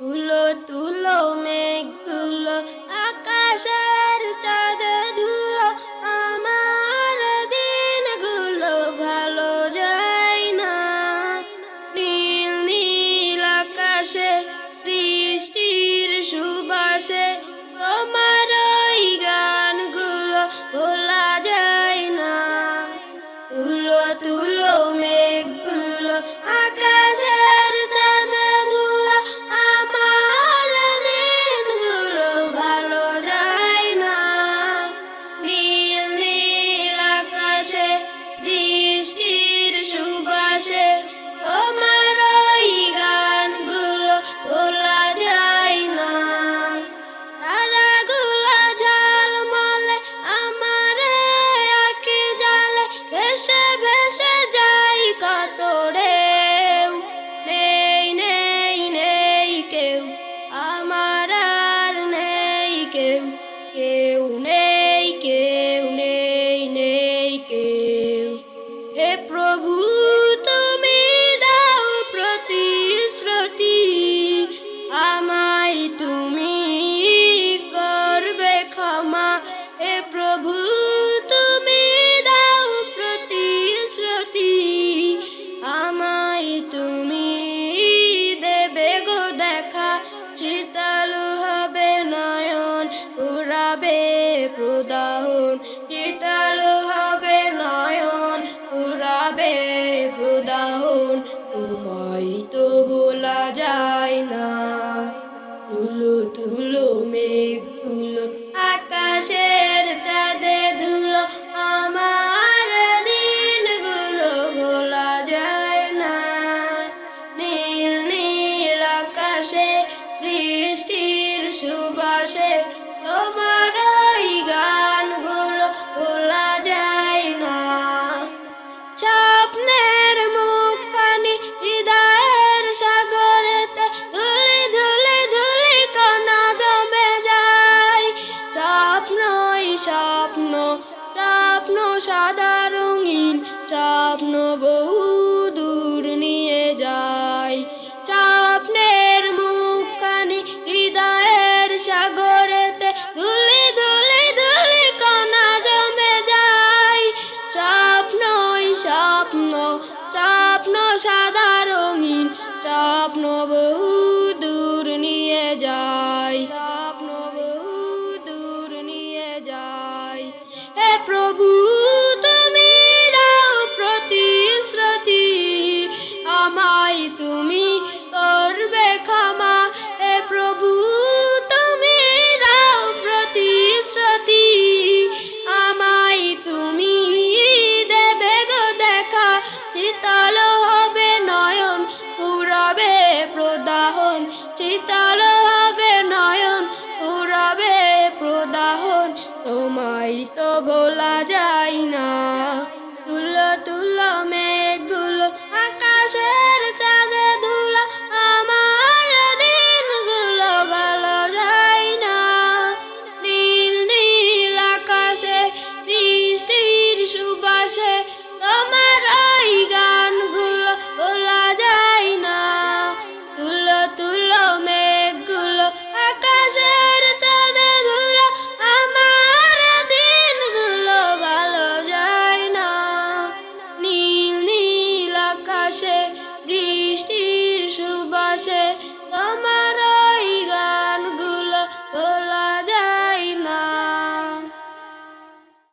তুলো তুলো মে হে প্রভু, তুমি দাও প্রতিশ্রুতি। আমায় তুমি করবে ক্ষমা। এ প্রভু, তুমি দাও প্রতিশ্রুতি। আমায় তুমি দেবে গো দেখা। শীতালু হবে নয়ন, উড়াবে প্রদাহন। শীতালু কারণ তোমায় তো ভোলা যায় না। তুলো তুলো মেঘ স্বপ্ন স্বপ্ন সাদা রঙিন স্বপ্ন বহু শীতল হবে নয়ন উড়াবে প্রদাহন। তোমায় তো ভোলা যায় না।